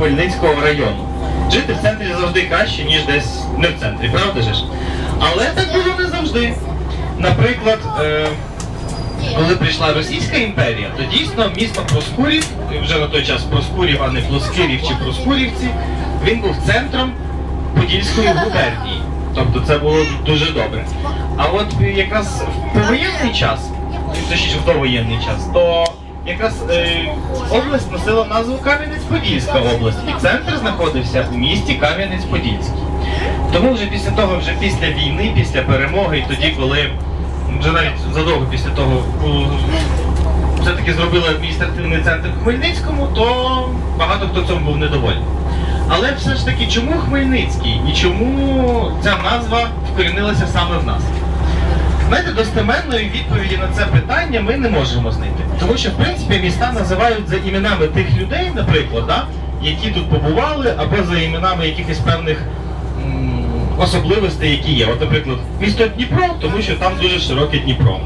Хмельницького району. Жити в центрі завжди краще, ніж десь не в центрі, правда ж? Але так було не завжди. Наприклад, е, коли прийшла Російська імперія, то дійсно місто Проскурів, вже на той час Проскурів, а не Плоскирів чи Проскурівці, він був центром Подільської губернії. Тобто це було дуже добре. А от якраз в повоєнний час, точніше в довоєнний час, то якраз е, область носила назву Кам'янець-Подільська область, і центр знаходився у місті Кам'янець-Подільський. Тому вже після того, вже після війни, після перемоги, і тоді, коли вже навіть задовго після того все-таки зробили адміністративний центр в Хмельницькому, то багато хто цьому був недовольний. Але все ж таки, чому Хмельницький і чому ця назва вкорінилася саме в нас? Знаєте, достеменної відповіді на це питання ми не можемо знайти. Тому що, в принципі, міста називають за іменами тих людей, наприклад, да, які тут побували, або за іменами якихось певних особливостей, які є. От, наприклад, місто Дніпро, тому що там дуже широке Дніпро.